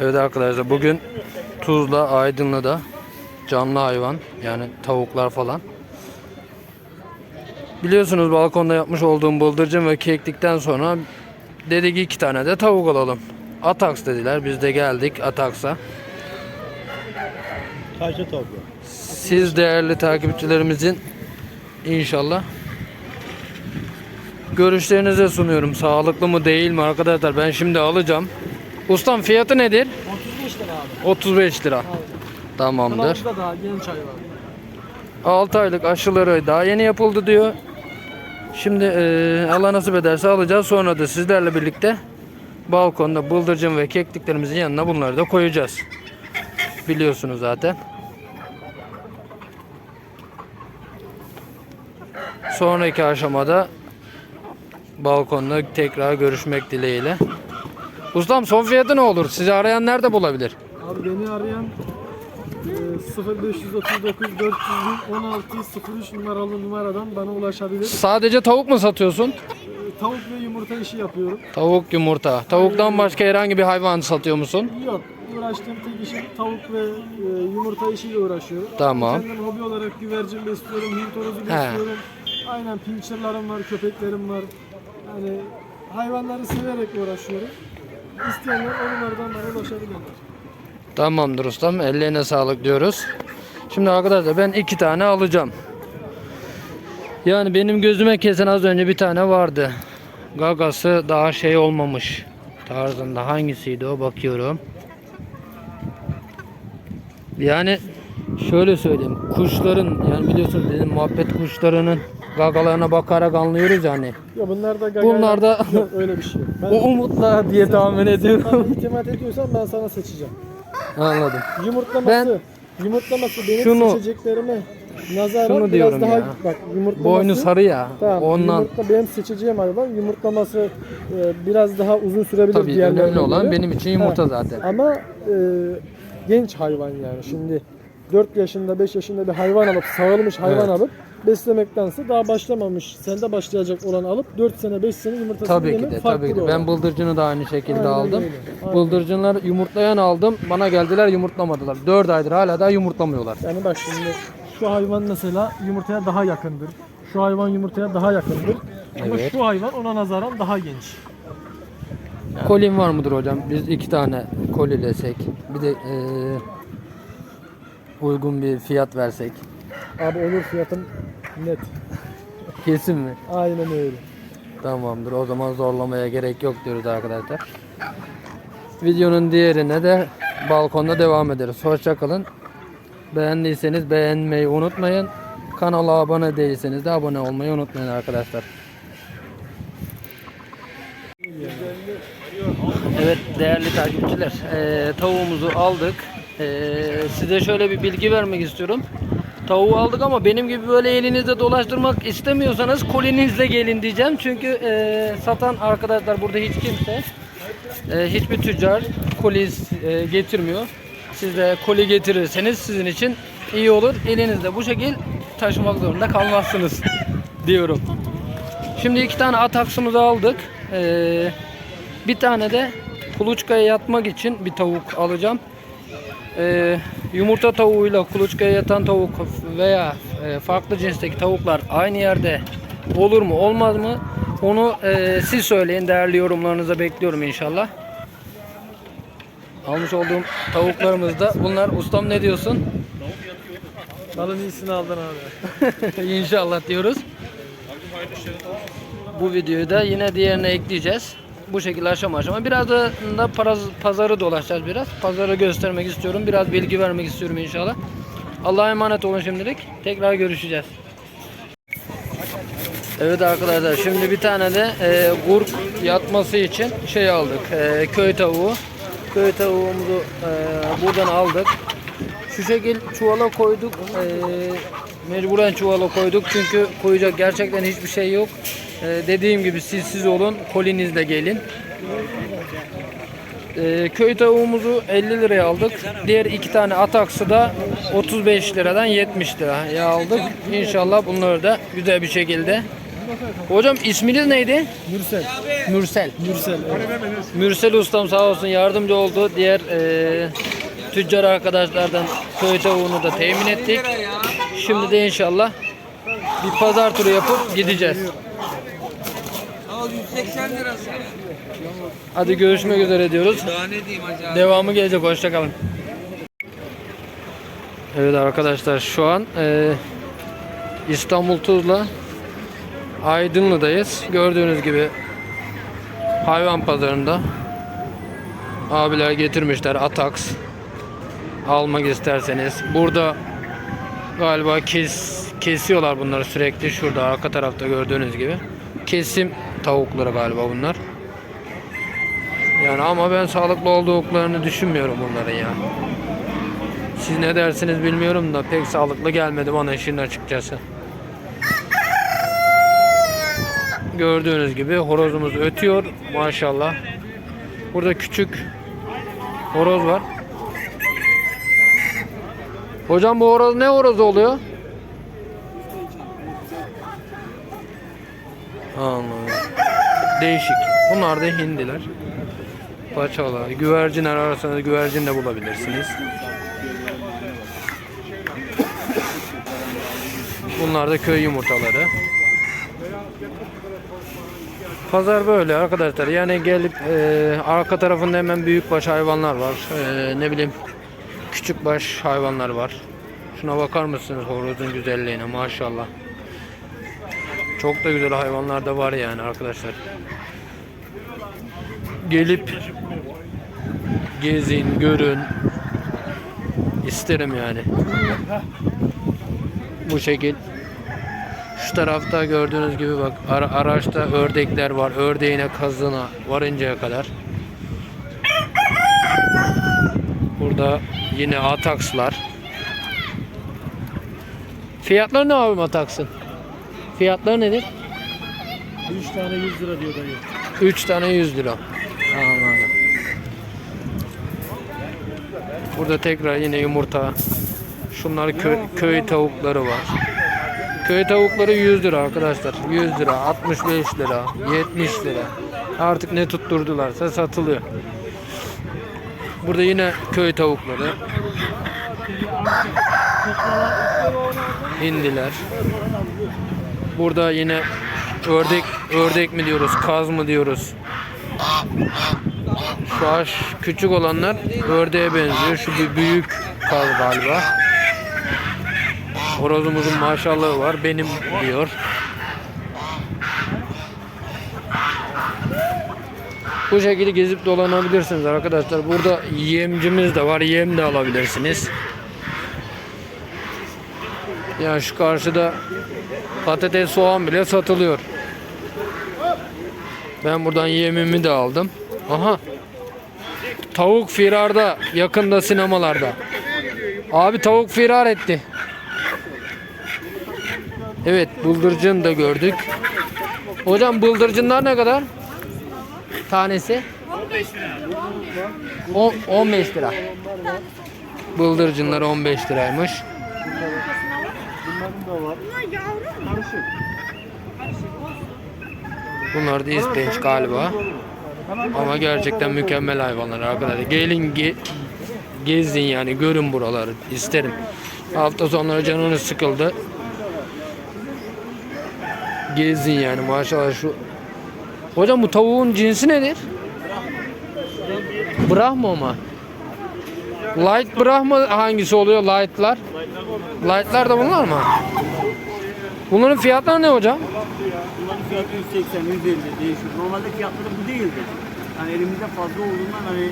Evet arkadaşlar bugün Tuzla Aydınlı'da canlı hayvan yani tavuklar falan. Biliyorsunuz balkonda yapmış olduğum bıldırcın ve keklikten sonra dedik iki tane de tavuk alalım. Atax dediler biz de geldik Atax'a. Kaçta tavuk? Siz değerli takipçilerimizin inşallah görüşlerinize sunuyorum. Sağlıklı mı değil mi arkadaşlar ben şimdi alacağım. Ustam fiyatı nedir? 35 lira abi. 35 lira. Tamamdır. Kanalımızda daha genç hayvan. 6 aylık aşıları daha yeni yapıldı diyor. Şimdi eee Allah nasip ederse alacağız. Sonra da sizlerle birlikte balkonda bıldırcın ve kekliklerimizin yanına bunları da koyacağız. Biliyorsunuz zaten. Sonraki aşamada balkonda tekrar görüşmek dileğiyle. Ustam son fiyatı ne olur? Sizi arayan nerede bulabilir? Abi beni arayan e, 0539 400 16 03 numaralı numaradan bana ulaşabilir. Sadece tavuk mu satıyorsun? E, Tavuk ve yumurta işi yapıyorum. Tavuk yumurta. Tavuktan başka herhangi bir hayvan satıyor musun? Yok. Uğraştığım tek işim tavuk ve e, yumurta işiyle uğraşıyorum. Tamam. Kendim hobi olarak güvercin besliyorum, hint horozu besliyorum. Aynen pincherlarım var, köpeklerim var. Yani hayvanları severek uğraşıyorum. İsteyenler onlardan bana ulaşabilirler. Tamamdır ustam. Ellerine sağlık diyoruz. Şimdi arkadaşlar ben iki tane alacağım. Yani benim gözüme kesen az önce bir tane vardı. Gagası daha şey olmamış tarzında. Hangisiydi o bakıyorum. Yani şöyle söyleyeyim. Kuşların yani biliyorsunuz bizim muhabbet kuşlarının gagalarına bakarak anlıyoruz yani. Ya bunlar da Bunlar da- Yok, öyle bir şey. Ben O umutla diye tahmin Bana ediyorum. itimat ediyorsan ben sana seçeceğim. Anladım. Yumurtlaması, yumurtlaması benim Şunu- seçeceklerime nazaran Şunu diyorum daha ya. bak yumurtlaması. Boynu sarı ya. Tamam, Ondan yumurtla benim seçeceğim hayvan yumurtlaması e, biraz daha uzun sürebilir tabii diğerlerine önemli olan göre. benim için yumurta Ha, zaten. Ama e, genç hayvan yani şimdi 4 yaşında 5 yaşında bir hayvan alıp sağılmış hayvan Evet. alıp beslemektense daha başlamamış selde başlayacak olan alıp 4 sene 5 sene yumurtasını Tabii ki yemek de farklı tabii ki de. Ben bıldırcını da aynı şekilde Aynen aldım. öyle, aynen. Bıldırcınlar yumurtlayan aldım. Bana geldiler yumurtlamadılar. 4 aydır hala daha yumurtlamıyorlar. Yani bak şimdi şu hayvan mesela yumurtaya daha yakındır. Şu hayvan yumurtaya daha yakındır. Ama Evet. şu hayvan ona nazaran daha genç. Kolim var mıdır hocam? Biz iki tane koli desek. Bir de eee, uygun bir fiyat versek. Abi olur fiyatım net. Kesin mi? Aynen öyle. Tamamdır. O zaman zorlamaya gerek yok diyoruz arkadaşlar. Videonun diğerine de balkonda devam ederiz. Hoşçakalın. Beğendiyseniz beğenmeyi unutmayın. Kanala abone değilseniz de abone olmayı unutmayın arkadaşlar. Evet değerli takipçiler eee, tavuğumuzu aldık. Eee, size şöyle bir bilgi vermek istiyorum. Tavuğu aldık ama benim gibi böyle elinizde dolaştırmak istemiyorsanız kolinizle gelin diyeceğim. Çünkü eee, satan arkadaşlar burada hiç kimse eee, hiçbir tüccar koliz eee, getirmiyor. Siz de koli getirirseniz sizin için iyi olur. Elinizde bu şekil taşımak zorunda kalmazsınız diyorum. Şimdi iki tane ataksımızı aldık. Eee bir tane de kuluçkaya yatmak için bir tavuk alacağım. Ee, yumurta tavuğuyla kuluçkaya yatan tavuk veya e, farklı cinsteki tavuklar aynı yerde olur mu olmaz mı? Onu e, siz söyleyin değerli yorumlarınıza bekliyorum inşallah. Almış olduğum tavuklarımız da bunlar. Ustam ne diyorsun? Dalın iyisini aldın abi. İnşallah diyoruz. Bu videoyu da yine diğerine ekleyeceğiz. Bu şekilde aşama aşama. Biraz da, paraz- pazarı dolaşacağız biraz. Pazarı göstermek istiyorum. Biraz bilgi vermek istiyorum inşallah. Allah'a emanet olun şimdilik. Tekrar görüşeceğiz. Evet arkadaşlar şimdi bir tane de e, gurk yatması için şey aldık. E, köy tavuğu. Köy tavuğumuzu e, buradan aldık. Şu şekil çuvala koyduk. E, mecburen çuvala koyduk çünkü koyacak gerçekten hiçbir şey yok. E, dediğim gibi siz siz olun. Kolinizle gelin. E, köy tavuğumuzu 50 liraya aldık. Diğer iki tane ataksı da 35 liradan 70 liraya aldık. İnşallah bunları da güzel bir şekilde. Hocam isminiz neydi? Mürsel. Mürsel. Mürsel. Evet. Mürsel ustam sağ olsun yardımcı oldu. Diğer e, tüccar arkadaşlardan köy tavuğunu da temin ettik. Şimdi de inşallah bir pazar turu yapıp gideceğiz. Al 180 lirası. Hadi görüşmek üzere diyoruz. Daha ne diyeyim hacı abi? Devamı gelecek. Hoşçakalın. Evet arkadaşlar şu an e, İstanbul Tuzla Aydınlı'dayız. Gördüğünüz gibi hayvan pazarında abiler getirmişler Atax almak isterseniz. Burada galiba kes kesiyorlar bunları sürekli şurada arka tarafta gördüğünüz gibi. Kesim tavukları galiba bunlar. Yani ama ben sağlıklı olduklarını düşünmüyorum bunların ya. Siz ne dersiniz bilmiyorum da pek sağlıklı gelmedi bana işin açıkçası. Gördüğünüz gibi horozumuz ötüyor maşallah. Burada küçük horoz var. Hocam bu horoz ne horoz oluyor? Anladım. Değişik. Bunlar da hindiler. Paçalar. Güvercinler ararsanız güvercin de bulabilirsiniz. Bunlar da köy yumurtaları. Pazar böyle arkadaşlar. Yani gelip e, arka tarafında hemen büyükbaş hayvanlar var. E, ne bileyim küçükbaş hayvanlar var. Şuna bakar mısınız horozun güzelliğine maşallah. Çok da güzel hayvanlar da var yani arkadaşlar. Gelip gezin, görün isterim yani. Bu şekil. Şu tarafta gördüğünüz gibi bak ara- araçta ördekler var. Ördeğine kazına varıncaya kadar. Burada yine atakslar. Fiyatları ne abi ataksın? Fiyatları nedir? 3 tane 100 lira diyor dayı. 3 tane 100 lira. Anladım. Burada tekrar yine yumurta. Şunlar köy, köy tavukları var. Köy tavukları 100 lira arkadaşlar. 100 lira, 65 lira, 70 lira. Artık ne tutturdularsa satılıyor. Burada yine köy tavukları. Hindiler. Burada yine ördek ördek mi diyoruz, kaz mı diyoruz? Şu aş küçük olanlar ördeğe benziyor. Şu bir büyük kaz galiba. Horozumuzun maşallahı var. Benim diyor. Bu şekilde gezip dolanabilirsiniz arkadaşlar. Burada yemcimiz de var. Yem de alabilirsiniz. Yani şu karşıda patates, soğan bile satılıyor. Ben buradan yemimi de aldım. Aha. Tavuk firarda yakında sinemalarda. Abi tavuk firar etti. Evet bıldırcın da gördük. Hocam bıldırcınlar ne kadar? Tanesi? 15 lira. 15 lira. Bıldırcınlar 15 liraymış. Da var. Karışık. Bunlar da ispenç galiba. Ama gerçekten mükemmel hayvanlar arkadaşlar. Gelin ge- gezin yani görün buraları isterim. Hafta sonları canınız sıkıldı. Gezin yani maşallah şu. Hocam bu tavuğun cinsi nedir? Brahma mı? Light Brahma hangisi oluyor? Light'lar. Light'lar da bunlar mı? Bunların fiyatları ne hocam? Bunların fiyatı 180, 150 değişiyor. Normalde fiyatları bu değildi. Yani elimizde fazla olduğundan hani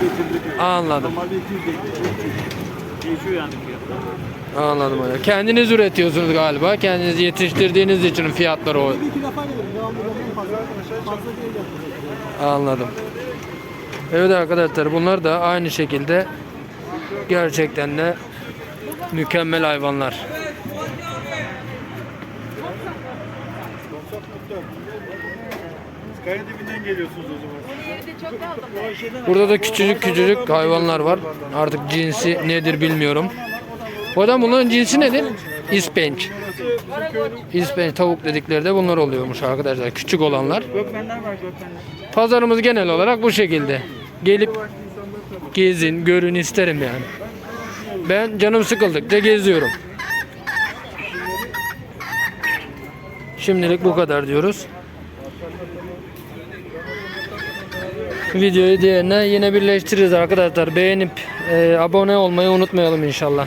getirdik. Anladım. Normalde 250, 300. Değişiyor yani fiyatlar. Anladım hocam. Kendiniz üretiyorsunuz galiba. Kendiniz yetiştirdiğiniz için fiyatları o. Bir iki defa gelirim. Devamlı gelmem fazla. Fazla değil yapacak. Anladım. Evet arkadaşlar bunlar da aynı şekilde gerçekten de mükemmel hayvanlar. Kaya dibinden geliyorsunuz o zaman. Burada da küçücük küçücük hayvanlar var. Artık cinsi nedir bilmiyorum. Hocam bunların cinsi nedir? İspenç. İspenç tavuk dedikleri de bunlar oluyormuş arkadaşlar. Küçük olanlar. Pazarımız genel olarak bu şekilde. Gelip gezin, görün isterim yani. Ben canım sıkıldıkça geziyorum. Şimdilik bu kadar diyoruz. Videoyu diğerine yine birleştiririz arkadaşlar. Beğenip e, abone olmayı unutmayalım inşallah.